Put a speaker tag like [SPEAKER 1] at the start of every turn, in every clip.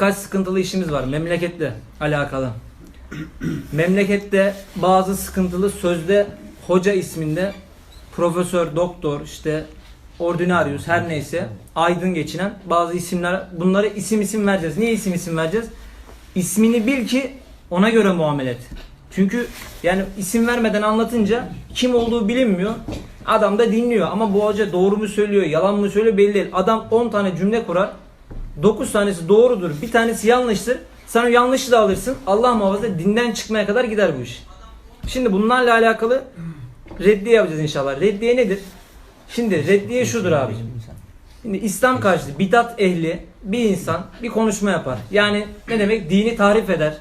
[SPEAKER 1] Birkaç sıkıntılı işimiz var memleketle alakalı. Memlekette bazı sıkıntılı sözde hoca isminde profesör, doktor, işte ordinarius her neyse aydın geçinen bazı isimler bunlara isim isim vereceğiz. Niye isim isim vereceğiz? İsmini bil ki ona göre muamele et. Çünkü yani isim vermeden anlatınca kim olduğu bilinmiyor. Adam da dinliyor ama bu hoca doğru mu söylüyor, yalan mı söylüyor belli değil. Adam 10 tane cümle kurar. 9 tanesi doğrudur, bir tanesi yanlıştır. Sen o yanlışı da alırsın. Allah muhafaza dinden çıkmaya kadar gider bu iş. Şimdi bunlarla alakalı reddiye yapacağız inşallah. Reddiye nedir? Şimdi reddiye şudur abicim. Şimdi İslam karşıtı bidat ehli bir insan bir konuşma yapar. Yani ne demek? Dini tarif eder.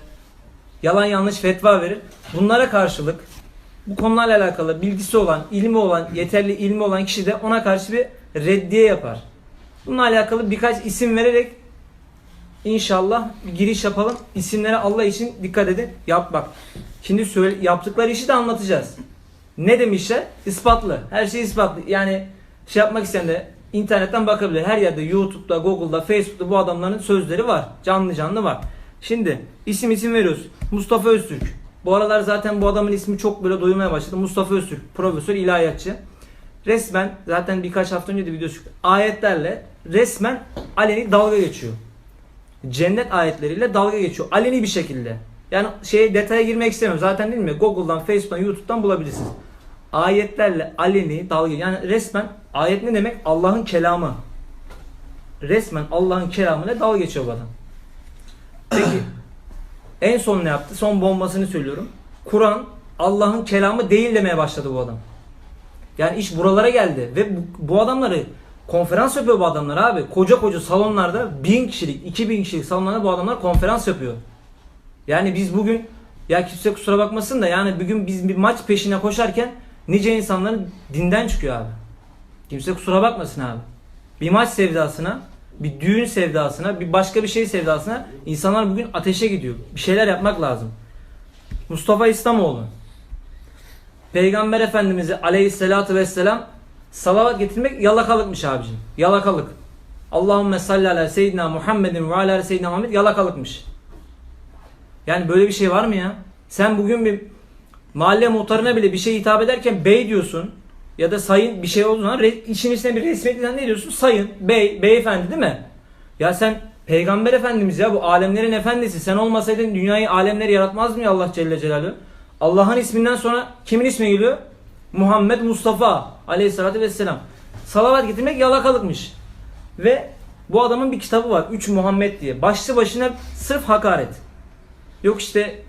[SPEAKER 1] Yalan yanlış fetva verir. Bunlara karşılık bu konularla alakalı bilgisi olan, ilmi olan, yeterli ilmi olan kişi de ona karşı bir reddiye yapar. Bununla alakalı birkaç isim vererek inşallah bir giriş yapalım. İsimlere Allah için dikkat edin. Yap bak. Şimdi söyle, yaptıkları işi de anlatacağız. Ne demişler? İspatlı. Her şey ispatlı. Yani şey yapmak isteyen de internetten bakabilir. Her yerde YouTube'da, Google'da, Facebook'ta bu adamların sözleri var. Canlı canlı var. Şimdi isim isim veriyoruz. Mustafa Öztürk. Bu aralar zaten bu adamın ismi çok böyle duyulmaya başladı. Mustafa Öztürk. Profesör ilahiyatçı. Resmen zaten birkaç hafta önce de video çıktı. Ayetlerle resmen aleni dalga geçiyor. Cennet ayetleriyle dalga geçiyor. Aleni bir şekilde. Yani şey detaya girmek istemiyorum. Zaten değil mi? Google'dan, Facebook'tan, YouTube'dan bulabilirsiniz. Ayetlerle aleni dalga yani resmen ayet ne demek? Allah'ın kelamı. Resmen Allah'ın kelamıyla dalga geçiyor bu adam. Peki en son ne yaptı? Son bombasını söylüyorum. Kur'an Allah'ın kelamı değil demeye başladı bu adam. Yani iş buralara geldi ve bu, bu adamları konferans yapıyor bu adamlar abi. Koca koca salonlarda bin kişilik, iki bin kişilik salonlarda bu adamlar konferans yapıyor. Yani biz bugün ya kimse kusura bakmasın da yani bugün biz bir maç peşine koşarken nice insanların dinden çıkıyor abi. Kimse kusura bakmasın abi. Bir maç sevdasına, bir düğün sevdasına, bir başka bir şey sevdasına insanlar bugün ateşe gidiyor. Bir şeyler yapmak lazım. Mustafa İslamoğlu Peygamber Efendimiz'e aleyhissalatu vesselam salavat getirmek yalakalıkmış abicim. Yalakalık. Allahümme salli ala seyyidina Muhammedin ve ala seyyidina Muhammed yalakalıkmış. Yani böyle bir şey var mı ya? Sen bugün bir mahalle muhtarına bile bir şey hitap ederken bey diyorsun ya da sayın bir şey olduğu zaman işin içine bir resmiyetten ne diyorsun? Sayın, bey, beyefendi değil mi? Ya sen Peygamber Efendimiz ya bu alemlerin efendisi. Sen olmasaydın dünyayı alemleri yaratmaz mı ya Allah Celle Celaluhu? Allah'ın isminden sonra kimin ismi geliyor? Muhammed Mustafa aleyhissalatü vesselam. Salavat getirmek yalakalıkmış. Ve bu adamın bir kitabı var. 3 Muhammed diye. Başlı başına sırf hakaret. Yok işte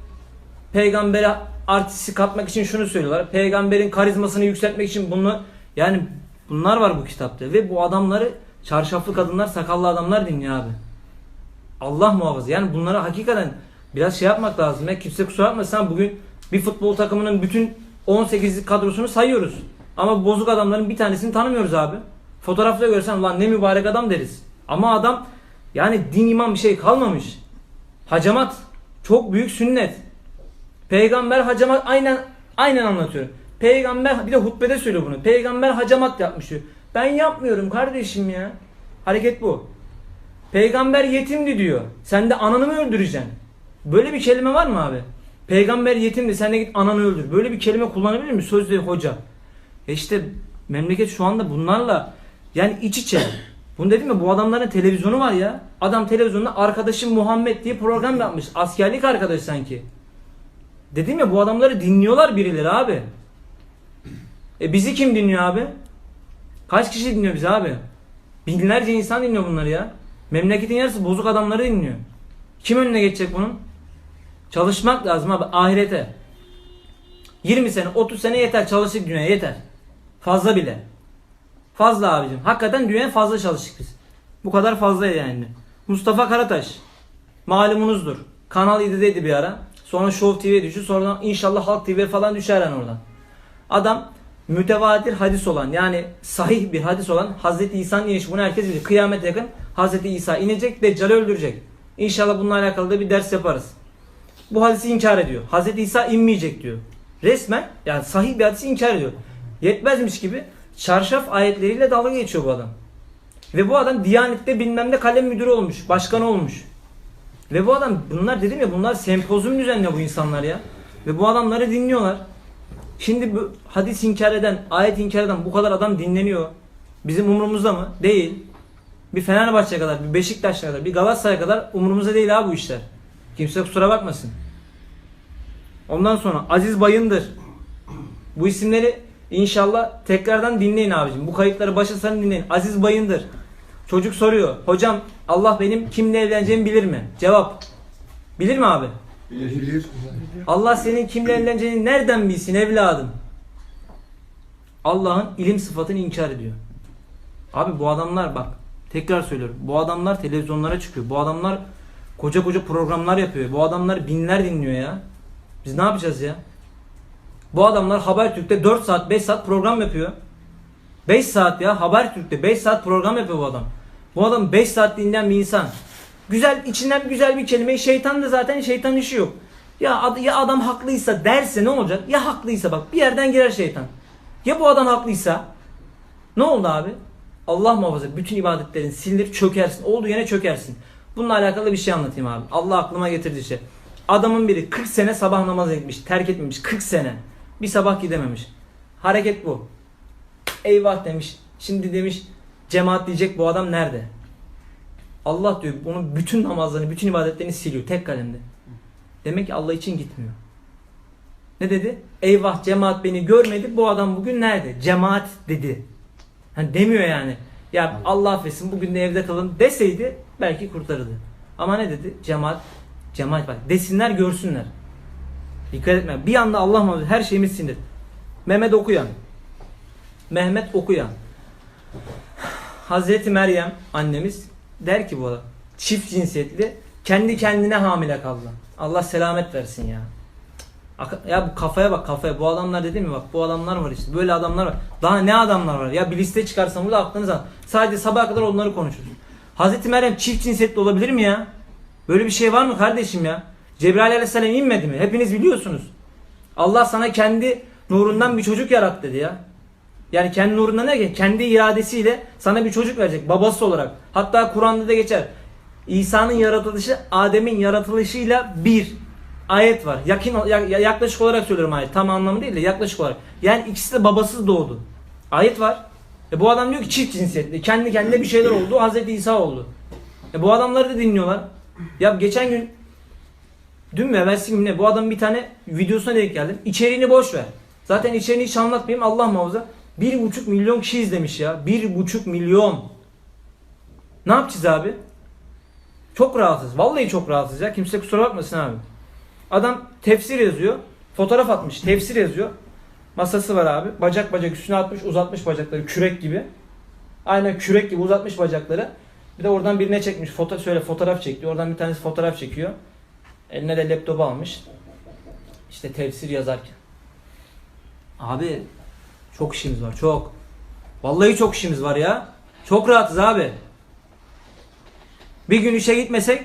[SPEAKER 1] peygambere artisti katmak için şunu söylüyorlar. Peygamberin karizmasını yükseltmek için bunu yani bunlar var bu kitapta ve bu adamları çarşaflı kadınlar, sakallı adamlar dinliyor abi. Allah muhafaza. Yani bunlara hakikaten biraz şey yapmak lazım. Ya kimse kusura bakmasın bugün bir futbol takımının bütün 18'lik kadrosunu sayıyoruz. Ama bozuk adamların bir tanesini tanımıyoruz abi. Fotoğrafta görsen lan ne mübarek adam deriz. Ama adam yani din iman bir şey kalmamış. Hacamat çok büyük sünnet. Peygamber hacamat aynen aynen anlatıyor. Peygamber bir de hutbede söylüyor bunu. Peygamber hacamat yapmış diyor. Ben yapmıyorum kardeşim ya. Hareket bu. Peygamber yetimdi diyor. Sen de ananı mı öldüreceksin? Böyle bir kelime var mı abi? Peygamber yetimdi sen de git ananı öldür. Böyle bir kelime kullanabilir mi sözde hoca? E işte memleket şu anda bunlarla yani iç içe. Bunu dedim ya bu adamların televizyonu var ya. Adam televizyonda arkadaşım Muhammed diye program yapmış. Askerlik arkadaş sanki. Dedim ya bu adamları dinliyorlar birileri abi. E bizi kim dinliyor abi? Kaç kişi dinliyor bizi abi? Binlerce insan dinliyor bunları ya. Memleketin yarısı bozuk adamları dinliyor. Kim önüne geçecek bunun? Çalışmak lazım abi ahirete. 20 sene 30 sene yeter çalıştık dünyaya yeter. Fazla bile. Fazla abicim. Hakikaten dünyaya fazla çalıştık biz. Bu kadar fazla yani. Mustafa Karataş. Malumunuzdur. Kanal 7'deydi bir ara. Sonra Show TV'ye düştü. Sonra inşallah Halk TV falan düşer yani oradan. Adam mütevatir hadis olan yani sahih bir hadis olan Hazreti İsa'nın inişi bunu herkes bilir. Kıyamete yakın Hazreti İsa inecek Deccal'i öldürecek. İnşallah bununla alakalı da bir ders yaparız. Bu hadisi inkar ediyor. Hazreti İsa inmeyecek diyor. Resmen yani sahih bir hadisi inkar ediyor. Yetmezmiş gibi çarşaf ayetleriyle dalga geçiyor bu adam. Ve bu adam Diyanet'te bilmem ne kalem müdürü olmuş. Başkan olmuş. Ve bu adam bunlar dedim ya bunlar sempozyum düzenliyor bu insanlar ya. Ve bu adamları dinliyorlar. Şimdi bu hadis inkar eden, ayet inkar eden bu kadar adam dinleniyor. Bizim umurumuzda mı? Değil. Bir Fenerbahçe kadar, bir Beşiktaş kadar, bir Galatasaray kadar umurumuzda değil ha bu işler. Kimse kusura bakmasın. Ondan sonra Aziz Bayındır. Bu isimleri inşallah tekrardan dinleyin abicim. Bu kayıtları başa sarın dinleyin. Aziz Bayındır. Çocuk soruyor. Hocam Allah benim kimle evleneceğimi bilir mi? Cevap. Bilir mi abi?
[SPEAKER 2] Bilir.
[SPEAKER 1] Allah senin kimle evleneceğini nereden bilsin evladım? Allah'ın ilim sıfatını inkar ediyor. Abi bu adamlar bak tekrar söylüyorum. Bu adamlar televizyonlara çıkıyor. Bu adamlar koca koca programlar yapıyor. Bu adamlar binler dinliyor ya. Biz ne yapacağız ya? Bu adamlar Habertürk'te 4 saat 5 saat program yapıyor. 5 saat ya Habertürk'te 5 saat program yapıyor bu adam. Bu adam 5 saat dinleyen bir insan. Güzel içinden güzel bir kelime. Şeytan da zaten şeytan işi yok. Ya, ad- ya adam haklıysa derse ne olacak? Ya haklıysa bak bir yerden girer şeytan. Ya bu adam haklıysa ne oldu abi? Allah muhafaza bütün ibadetlerin silinir çökersin. Olduğu yere çökersin. Bununla alakalı bir şey anlatayım abi. Allah aklıma getirdi şey. Adamın biri 40 sene sabah namazı etmiş. Terk etmemiş. 40 sene. Bir sabah gidememiş. Hareket bu. Eyvah demiş. Şimdi demiş cemaat diyecek bu adam nerede? Allah diyor onun bütün namazlarını, bütün ibadetlerini siliyor tek kalemde. Demek ki Allah için gitmiyor. Ne dedi? Eyvah cemaat beni görmedi. Bu adam bugün nerede? Cemaat dedi. Hani demiyor yani. Ya Allah affetsin bugün de evde kalın deseydi belki kurtarırdı. Ama ne dedi? Cemaat cemaat bak desinler görsünler. Dikkat etme. Bir anda Allah muhafaza her şeyimiz sinir. Mehmet okuyan. Mehmet okuyan. Hazreti Meryem annemiz der ki bu adam çift cinsiyetli kendi kendine hamile kaldı. Allah selamet versin ya. Ya bu kafaya bak kafaya. Bu adamlar dedim mi bak bu adamlar var işte. Böyle adamlar var. Daha ne adamlar var? Ya bir liste çıkarsam burada aklınıza. Sadece sabaha kadar onları konuşuruz. Hazreti Meryem çift cinsiyetli olabilir mi ya? Böyle bir şey var mı kardeşim ya? Cebrail aleyhisselam inmedi mi? Hepiniz biliyorsunuz. Allah sana kendi nurundan bir çocuk yarat dedi ya. Yani kendi nurundan ne? Kendi iradesiyle sana bir çocuk verecek babası olarak. Hatta Kur'an'da da geçer. İsa'nın yaratılışı Adem'in yaratılışıyla bir ayet var. Yakın ya- ya- yaklaşık olarak söylüyorum ayet. Tam anlamı değil de yaklaşık olarak. Yani ikisi de babasız doğdu. Ayet var. E bu adam diyor ki çift cinsiyetli. Kendi kendine bir şeyler oldu. Hazreti İsa oldu. E bu adamları da dinliyorlar. Ya geçen gün dün mü evvelsi gün ne bu adamın bir tane videosuna denk geldim. İçeriğini boş ver. Zaten içeriğini hiç anlatmayayım Allah muhafaza. Bir buçuk milyon kişi izlemiş ya. Bir buçuk milyon. Ne yapacağız abi? Çok rahatsız. Vallahi çok rahatsız ya. Kimse kusura bakmasın abi. Adam tefsir yazıyor. Fotoğraf atmış. Tefsir yazıyor. Masası var abi. Bacak bacak üstüne atmış. Uzatmış bacakları. Kürek gibi. Aynen kürek gibi uzatmış bacakları. Bir de oradan birine çekmiş. Foto şöyle fotoğraf çekiyor. Oradan bir tanesi fotoğraf çekiyor. Eline de laptop almış. İşte tefsir yazarken. Abi çok işimiz var. Çok. Vallahi çok işimiz var ya. Çok rahatız abi. Bir gün işe gitmesek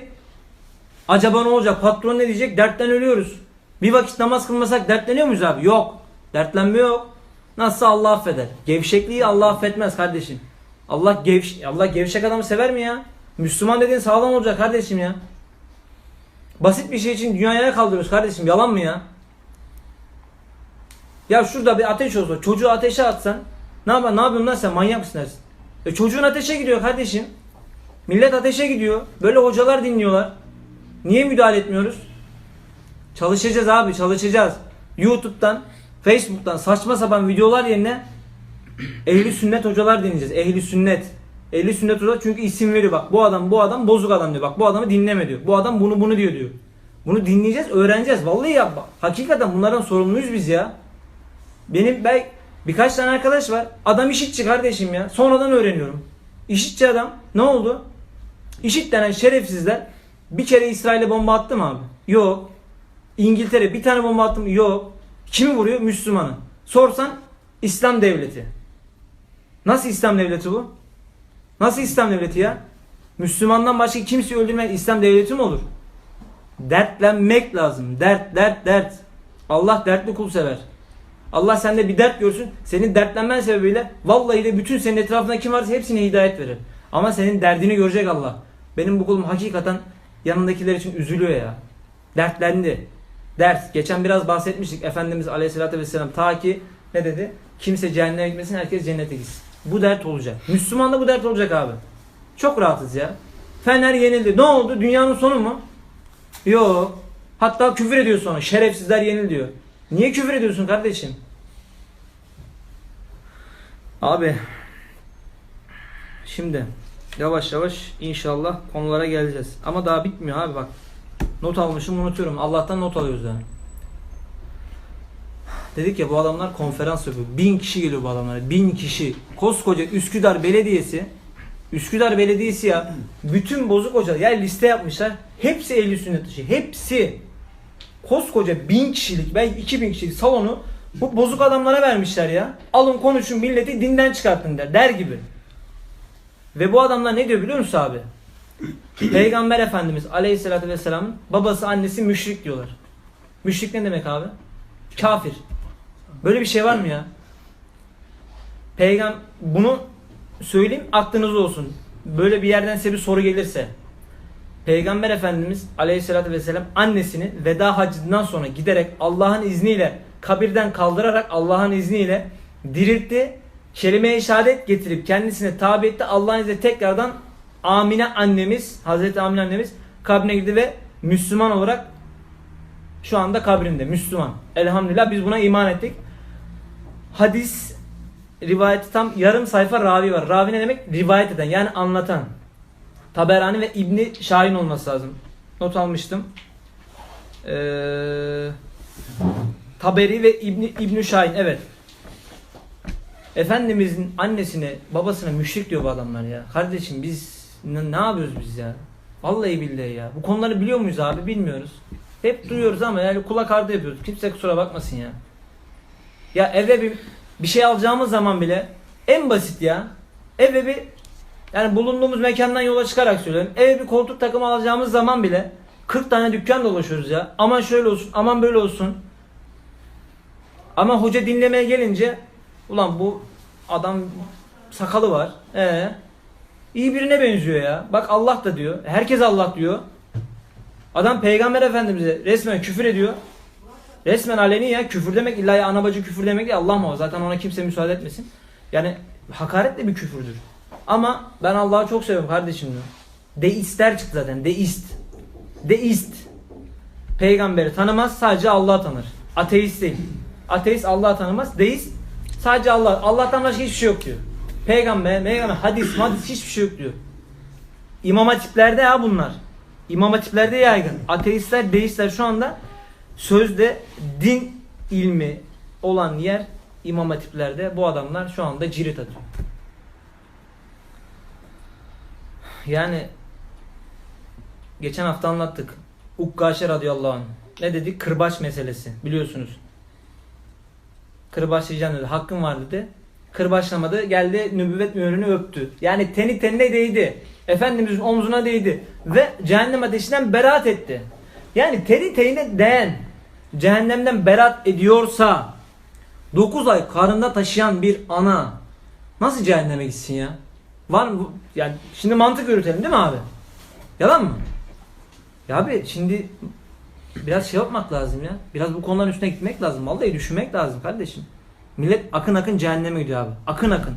[SPEAKER 1] acaba ne olacak? Patron ne diyecek? Dertten ölüyoruz. Bir vakit namaz kılmasak dertleniyor muyuz abi? Yok. Dertlenme yok. Nasıl Allah affeder? Gevşekliği Allah affetmez kardeşim. Allah gevş Allah gevşek adamı sever mi ya? Müslüman dediğin sağlam olacak kardeşim ya. Basit bir şey için dünyaya kaldırıyoruz kardeşim. Yalan mı ya? Ya şurada bir ateş olsa çocuğu ateşe atsan ne yapar? Ne yapıyorsun lan sen manyak mısın dersin. E çocuğun ateşe gidiyor kardeşim. Millet ateşe gidiyor. Böyle hocalar dinliyorlar. Niye müdahale etmiyoruz? Çalışacağız abi çalışacağız. YouTube'dan, Facebook'tan saçma sapan videolar yerine ehli sünnet hocalar dinleyeceğiz. Ehli sünnet. Ehli sünnet hocalar çünkü isim veriyor bak. Bu adam bu adam bozuk adam diyor. Bak bu adamı dinleme diyor. Bu adam bunu bunu diyor diyor. Bunu dinleyeceğiz, öğreneceğiz. Vallahi ya hakikaten bunlardan sorumluyuz biz ya. Benim ben birkaç tane arkadaş var. Adam işitçi kardeşim ya. Sonradan öğreniyorum. İşitçi adam. Ne oldu? İşit denen şerefsizler bir kere İsrail'e bomba attı mı abi? Yok. İngiltere bir tane bomba attı mı? Yok. Kimi vuruyor? Müslümanı. Sorsan İslam devleti. Nasıl İslam devleti bu? Nasıl İslam devleti ya? Müslümandan başka kimseyi öldürmek İslam devleti mi olur? Dertlenmek lazım. Dert, dert, dert. Allah dertli kul sever. Allah sende bir dert görsün. Senin dertlenmen sebebiyle vallahi de bütün senin etrafında kim varsa hepsine hidayet verir. Ama senin derdini görecek Allah. Benim bu kulum hakikaten yanındakiler için üzülüyor ya. Dertlendi. Ders. Geçen biraz bahsetmiştik. Efendimiz Aleyhisselatü Vesselam ta ki ne dedi? Kimse cehenneme gitmesin, herkes cennete gitsin. Bu dert olacak. Müslüman da bu dert olacak abi. Çok rahatız ya. Fener yenildi. Ne oldu? Dünyanın sonu mu? Yok. Hatta küfür ediyor sonra. Şerefsizler yenil diyor. Niye küfür ediyorsun kardeşim? Abi şimdi yavaş yavaş inşallah konulara geleceğiz. Ama daha bitmiyor abi bak. Not almışım unutuyorum. Allah'tan not alıyoruz yani. Dedik ya bu adamlar konferans yapıyor. Bin kişi geliyor bu adamlara. Bin kişi. Koskoca Üsküdar Belediyesi Üsküdar Belediyesi ya bütün bozuk hocalar yani liste yapmışlar. Hepsi el sünnet dışı. Hepsi. Koskoca bin kişilik belki iki bin kişilik salonu bu bozuk adamlara vermişler ya. Alın konuşun milleti dinden çıkartın der. Der gibi. Ve bu adamlar ne diyor biliyor musun abi? Peygamber Efendimiz Aleyhisselatü Vesselam'ın babası annesi müşrik diyorlar. Müşrik ne demek abi? Kafir. Böyle bir şey var mı ya? Peygam bunu söyleyeyim aklınızda olsun. Böyle bir yerden size bir soru gelirse. Peygamber Efendimiz Aleyhisselatü Vesselam annesini veda hacından sonra giderek Allah'ın izniyle kabirden kaldırarak Allah'ın izniyle diriltti. Kelime-i şehadet getirip kendisine tabi etti. Allah'ın izniyle tekrardan Amine annemiz, Hazreti Amine annemiz kabrine girdi ve Müslüman olarak şu anda kabrinde Müslüman. Elhamdülillah biz buna iman ettik. Hadis rivayeti tam yarım sayfa ravi var. Ravi ne demek? Rivayet eden yani anlatan. Taberani ve İbni Şahin olması lazım. Not almıştım. Ee, Taberi ve İbni, İbni Şahin evet. Efendimizin annesine babasına müşrik diyor bu adamlar ya. Kardeşim biz ne, ne yapıyoruz biz ya? Vallahi billahi ya. Bu konuları biliyor muyuz abi bilmiyoruz. Hep duyuyoruz ama yani kulak ardı yapıyoruz. Kimse kusura bakmasın ya. Ya eve bir, bir şey alacağımız zaman bile en basit ya. Eve bir yani bulunduğumuz mekandan yola çıkarak söylüyorum. Eve bir koltuk takımı alacağımız zaman bile 40 tane dükkan dolaşıyoruz ya. Aman şöyle olsun, aman böyle olsun. Ama hoca dinlemeye gelince ulan bu adam sakalı var. Ee, iyi birine benziyor ya. Bak Allah da diyor. Herkes Allah diyor. Adam peygamber efendimize resmen küfür ediyor. Resmen aleni ya küfür demek illa ya ana bacı küfür demek değil Allah muhafaza zaten ona kimse müsaade etmesin. Yani hakaret de bir küfürdür. Ama ben Allah'ı çok seviyorum kardeşim diyor. Deistler çıktı zaten deist. Deist. Peygamberi tanımaz sadece Allah'ı tanır. Ateist değil. Ateist Allah'ı tanımaz. Deist sadece Allah. Allah'tan başka hiçbir şey yok diyor. Peygamber, peygamber, hadis, hadis hiçbir şey yok diyor. İmam hatiplerde ya bunlar. İmam hatiplerde yaygın. Ateistler, deistler şu anda sözde din ilmi olan yer imam hatiplerde bu adamlar şu anda cirit atıyor. Yani geçen hafta anlattık. Ukkaşe radıyallahu anh. Ne dedik? Kırbaç meselesi. Biliyorsunuz. Kırbaçlayacaksın dedi. Hakkın var dedi. Kırbaçlamadı. Geldi nübüvvet mührünü öptü. Yani teni tenine değdi. Efendimizin omzuna değdi. Ve cehennem ateşinden beraat etti. Yani teni tenine değen cehennemden beraat ediyorsa 9 ay karnında taşıyan bir ana nasıl cehenneme gitsin ya? Var mı? Yani şimdi mantık yürütelim değil mi abi? Yalan mı? Ya abi şimdi biraz şey yapmak lazım ya. Biraz bu konuların üstüne gitmek lazım. Vallahi düşünmek lazım kardeşim. Millet akın akın cehenneme gidiyor abi. Akın akın.